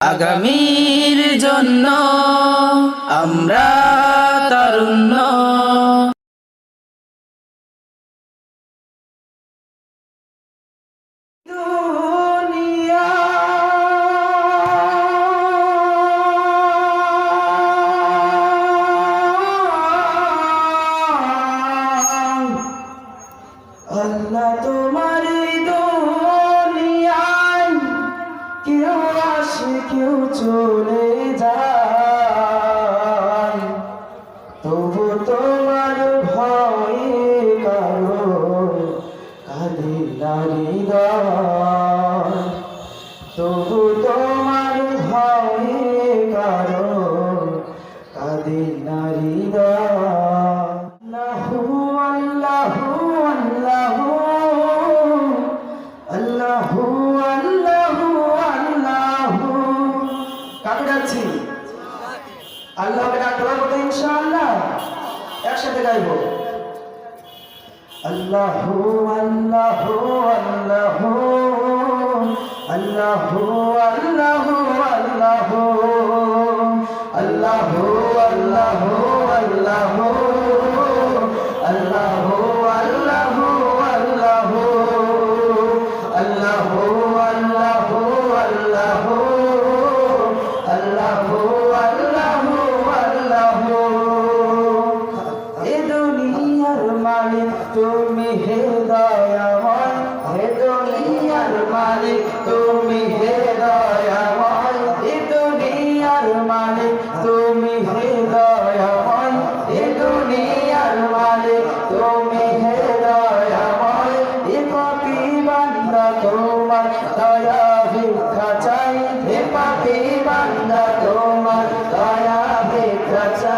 আগামীর জন্য আমরা তারুণ্য। কেউ চলে যায়। তবু তোমার ভয়ে কারও কাঁদে নারী একসাথে গাইব আল্লাহ আল্লাহ আল্লাহ আল্লাহ আল্লাহ। That's